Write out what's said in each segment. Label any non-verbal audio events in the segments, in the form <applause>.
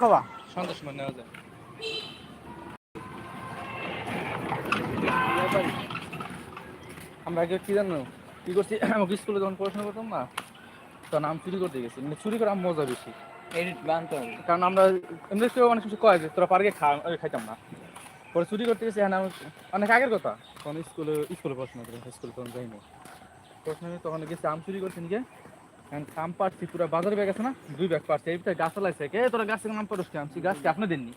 খাওয়া সন্তোষ মানে নেওয়া যায়। আমরা আগে কি জানো কি করছি <clears throat> আমাকে স্কুলে যখন পড়াশোনা করতাম না তখন আম চুরি করতে গেছি। মানে চুরি করা আম মজা বেশি। এডিট বানতে হবে। কারণ আমরা এমনি অনেক কিছু কয় যে তোরা পার্কে খাইতাম না। পরে চুরি করতে গেছি হ্যাঁ অনেক আগের কথা। তখন স্কুলে স্কুলে পড়াশোনা করি স্কুলে তখন যাইনি। পড়াশোনা তখন গেছি আম চুরি করছি নিকে আম পাড়ছি পুরো বাজারে ব্যাগ আছে না? দুই ব্যাগ পাড়ছি এই ভিতরে গাছ লাইছে কে তোরা গাছ থেকে আম পাড়স কি আপনি দেননি।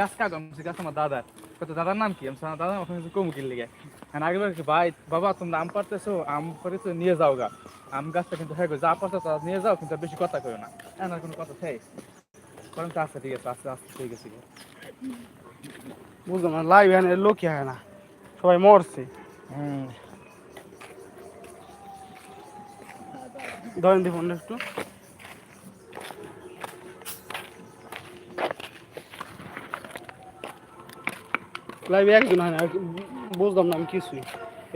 গাছ কাক আমছি গাছ আমার দাদার। কত দাদার নাম কি? আমি দাদা ওখানে কমু কিনলে গে এখন আগে ভাই বাবা তোমরা আম পাড়তেছো আম পাড়তেছো নিয়ে যাও গা। আম গাছটা কিন্তু হ্যাঁ যা পারছ তা নিয়ে যাও কিন্তু বেশি কথা করো না। এখন আর কোনো কথা থাই কারণ তো আচ্ছা ঠিক আছে আস্তে আস্তে ঠিক আছে বুঝলাম না লাইভ এখানে লোকই হয় না। সবাই মরছে। হুম। ধরেন দেখুন একটু। লাইভে একজন হয় না বুঝলাম না আমি কিছুই।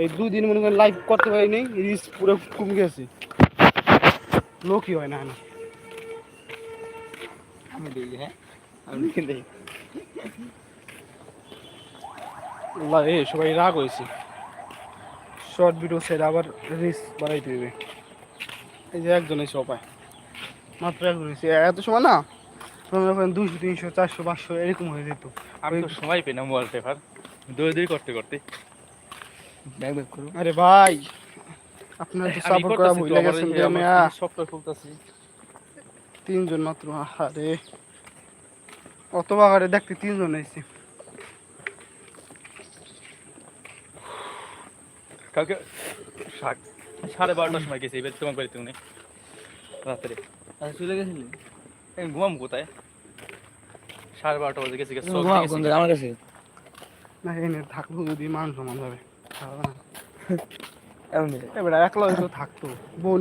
এই দুই দিন মনে করেন লাইভ করতে পারিনি রিস পুরো কমে গেছে। লোকই হয় না আমি দিই হ্যাঁ? আমি এ সবাই রাগ হয়েছে। শর্ট ভিডিও সেটা আবার রিস বাড়াইতে হবে। এই যে একজন এসে অপায় মাত্র একজন এসে এত সময় না? দুইশো তিনশো চারশো পাঁচশো এরকম হয়ে যেত। আমি তো সময় পাই না মোবাইল পেপার দৌড়ে দৌড়ি করতে করতে। ব্যাগ ব্যাগ করো। আরে ভাই আপনার তো সাপোর্ট করা করতেছি ভুল গেছেন যে সবটা খুলতেছি। তিনজন মাত্র আরে অত বাগারে দেখতে তিনজন এসেছি। কালকে সাড়ে বারোটার সময় গেছি এবার তোমার বাড়িতে উনি। রাত্রে। আচ্ছা চলে গেছিলি? ঘুমাম কোথায়? সাড়ে বারোটা বাজে গেছি? আমার কাছে। না এনে থাকল যদি মান সমান হবে। এমনি। এবার একলা হয়তো থাকতো বোন